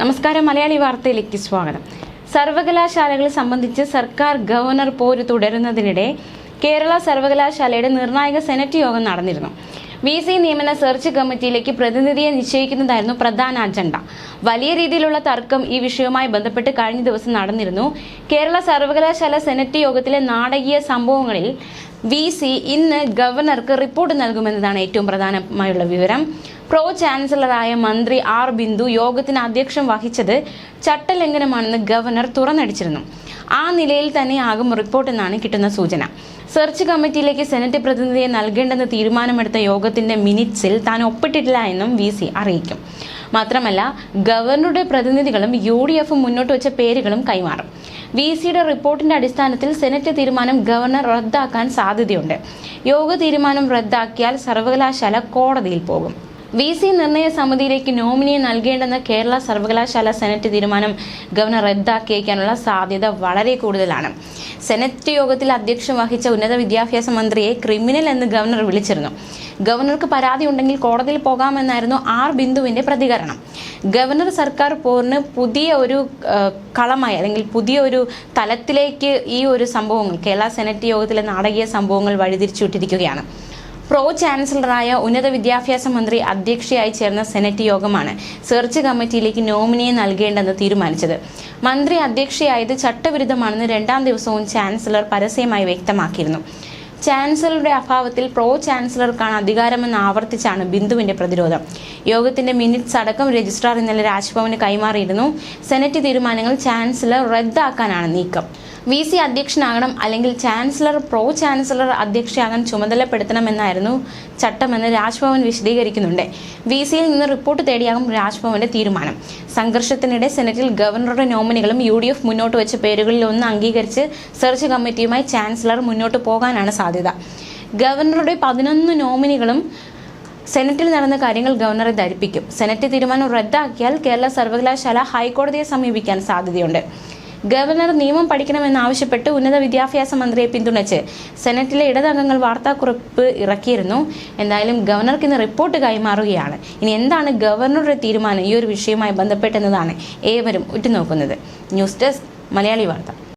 നമസ്കാരം മലയാളി വാർത്തയിലേക്ക് സ്വാഗതം. സർവകലാശാലകൾ സംബന്ധിച്ച് സർക്കാർ ഗവർണർ പോര് തുടരുന്നതിനിടെ കേരള സർവകലാശാലയുടെ നിർണായക സെനറ്റ് യോഗം നടന്നിരുന്നു. വി സി നിയമന സെർച്ച് കമ്മിറ്റിയിലേക്ക് പ്രതിനിധിയെ നിശ്ചയിക്കുന്നതായിരുന്നു പ്രധാന അജണ്ട. വലിയ രീതിയിലുള്ള തർക്കം ഈ വിഷയവുമായി ബന്ധപ്പെട്ട് കഴിഞ്ഞ ദിവസം നടന്നിരുന്നു. കേരള സർവകലാശാല സെനറ്റ് യോഗത്തിലെ നാടകീയ സംഭവങ്ങളിൽ വി സി ഇന്ന് ഗവർണർക്ക് റിപ്പോർട്ട് നൽകുമെന്നതാണ് ഏറ്റവും പ്രധാനമായുള്ള വിവരം. പ്രോ ചാൻസലറായ മന്ത്രി ആർ ബിന്ദു യോഗത്തിന് അധ്യക്ഷം വഹിച്ചത് ചട്ടലംഘനമാണെന്ന് ഗവർണർ തുറന്നടിച്ചിരുന്നു. ആ നിലയിൽ തന്നെയാകും റിപ്പോർട്ട് എന്നാണ് കിട്ടുന്ന സൂചന. സെർച്ച് കമ്മിറ്റിയിലേക്ക് സെനറ്റ് പ്രതിനിധിയെ നൽകേണ്ടെന്ന് തീരുമാനമെടുത്ത യോഗത്തിന്റെ മിനിറ്റ്സിൽ താൻ ഒപ്പിട്ടിട്ടില്ല എന്നും വി സി അറിയിക്കും. മാത്രമല്ല ഗവർണറുടെ പ്രതിനിധികളും യു ഡി എഫും മുന്നോട്ട് വെച്ച പേരുകളും കൈമാറും. വി സിയുടെ റിപ്പോർട്ടിന്റെ അടിസ്ഥാനത്തിൽ സെനറ്റ് തീരുമാനം ഗവർണർ റദ്ദാക്കാൻ സാധ്യതയുണ്ട്. യോഗ തീരുമാനം റദ്ദാക്കിയാൽ സർവകലാശാല കോടതിയിൽ പോകും. വി സി നിർണയ സമിതിയിലേക്ക് നോമിനിയെ നൽകേണ്ടെന്ന കേരള സർവകലാശാല സെനറ്റ് തീരുമാനം ഗവർണർ റദ്ദാക്കിയേക്കാനുള്ള സാധ്യത വളരെ കൂടുതലാണ്. സെനറ്റ് യോഗത്തിൽ അധ്യക്ഷം വഹിച്ച ഉന്നത വിദ്യാഭ്യാസ മന്ത്രിയെ ക്രിമിനൽ എന്ന് ഗവർണർ വിളിച്ചിരുന്നു. ഗവർണർക്ക് പരാതി ഉണ്ടെങ്കിൽ കോടതിയിൽ പോകാമെന്നായിരുന്നു ആർ ബിന്ദുവിന്റെ പ്രതികരണം. ഗവർണർ സർക്കാർ പോറിന് പുതിയ ഒരു കളമായി അല്ലെങ്കിൽ പുതിയ ഒരു തലത്തിലേക്ക് ഈ ഒരു സംഭവങ്ങൾ കേരള സെനറ്റ് യോഗത്തിലെ നാടകീയ സംഭവങ്ങൾ വഴിതിരിച്ചുവിട്ടിരിക്കുകയാണ്. പ്രോ ചാൻസലറായ ഉന്നത വിദ്യാഭ്യാസ മന്ത്രി അധ്യക്ഷയായി ചേർന്ന സെനറ്റ് യോഗമാണ് സെർച്ച് കമ്മിറ്റിയിലേക്ക് നോമിനിയെ നൽകേണ്ടെന്ന് തീരുമാനിച്ചത്. മന്ത്രി അധ്യക്ഷയായത് ചട്ടവിരുദ്ധമാണെന്ന് രണ്ടാം ദിവസവും ചാൻസലർ പരസ്യമായി വ്യക്തമാക്കിയിരുന്നു. ചാൻസലറുടെ അഭാവത്തിൽ പ്രോ ചാൻസലർക്കാണ് അധികാരമെന്ന് ആവർത്തിച്ചാണ് ബിന്ദുവിന്റെ പ്രതിരോധം. യോഗത്തിന്റെ മിനിറ്റ്സ് അടക്കം രജിസ്ട്രാർ ഇന്നലെ രാജ്ഭവന് കൈമാറിയിരുന്നു. സെനറ്റ് തീരുമാനങ്ങൾ ചാൻസലർ റദ്ദാക്കാനാണ് നീക്കം. വി സി അധ്യക്ഷനാകണം അല്ലെങ്കിൽ ചാൻസലർ പ്രോ ചാൻസലർ അധ്യക്ഷയാകാൻ ചുമതലപ്പെടുത്തണമെന്നായിരുന്നു ചട്ടമെന്ന് രാജ്ഭവൻ വിശദീകരിക്കുന്നുണ്ട്. വി സിയിൽ നിന്ന് റിപ്പോർട്ട് തേടിയാകും രാജ്ഭവന്റെ തീരുമാനം. സംഘർഷത്തിനിടെ സെനറ്റിൽ ഗവർണറുടെ നോമിനികളും യു ഡി എഫ് മുന്നോട്ട് വെച്ച പേരുകളിൽ ഒന്ന് അംഗീകരിച്ച് സെർച്ച് കമ്മിറ്റിയുമായി ചാൻസലർ മുന്നോട്ട് പോകാനാണ് സാധ്യത. ഗവർണറുടെ പതിനൊന്ന് നോമിനികളും സെനറ്റിൽ നടന്ന കാര്യങ്ങൾ ഗവർണറെ ധരിപ്പിക്കും. സെനറ്റ് തീരുമാനം റദ്ദാക്കിയാൽ കേരള സർവകലാശാല ഹൈക്കോടതിയെ സമീപിക്കാൻ സാധ്യതയുണ്ട്. ഗവർണർ നിയമം പഠിക്കണമെന്നാവശ്യപ്പെട്ട് ഉന്നത വിദ്യാഭ്യാസ മന്ത്രിയെ പിന്തുണച്ച് സെനറ്റിലെ ഇടതംഗങ്ങൾ വാർത്താക്കുറിപ്പ് ഇറക്കിയിരുന്നു. എന്തായാലും ഗവർണർക്ക് ഇന്ന് റിപ്പോർട്ട് കൈമാറുകയാണ്. ഇനി എന്താണ് ഗവർണറുടെ തീരുമാനം? ഈ ഒരു വിഷയവുമായി ബന്ധപ്പെട്ടെന്നതാണ് ഏവരും ഉറ്റുനോക്കുന്നത്. ന്യൂസ് ഡെസ്ക് മലയാളി വാർത്ത.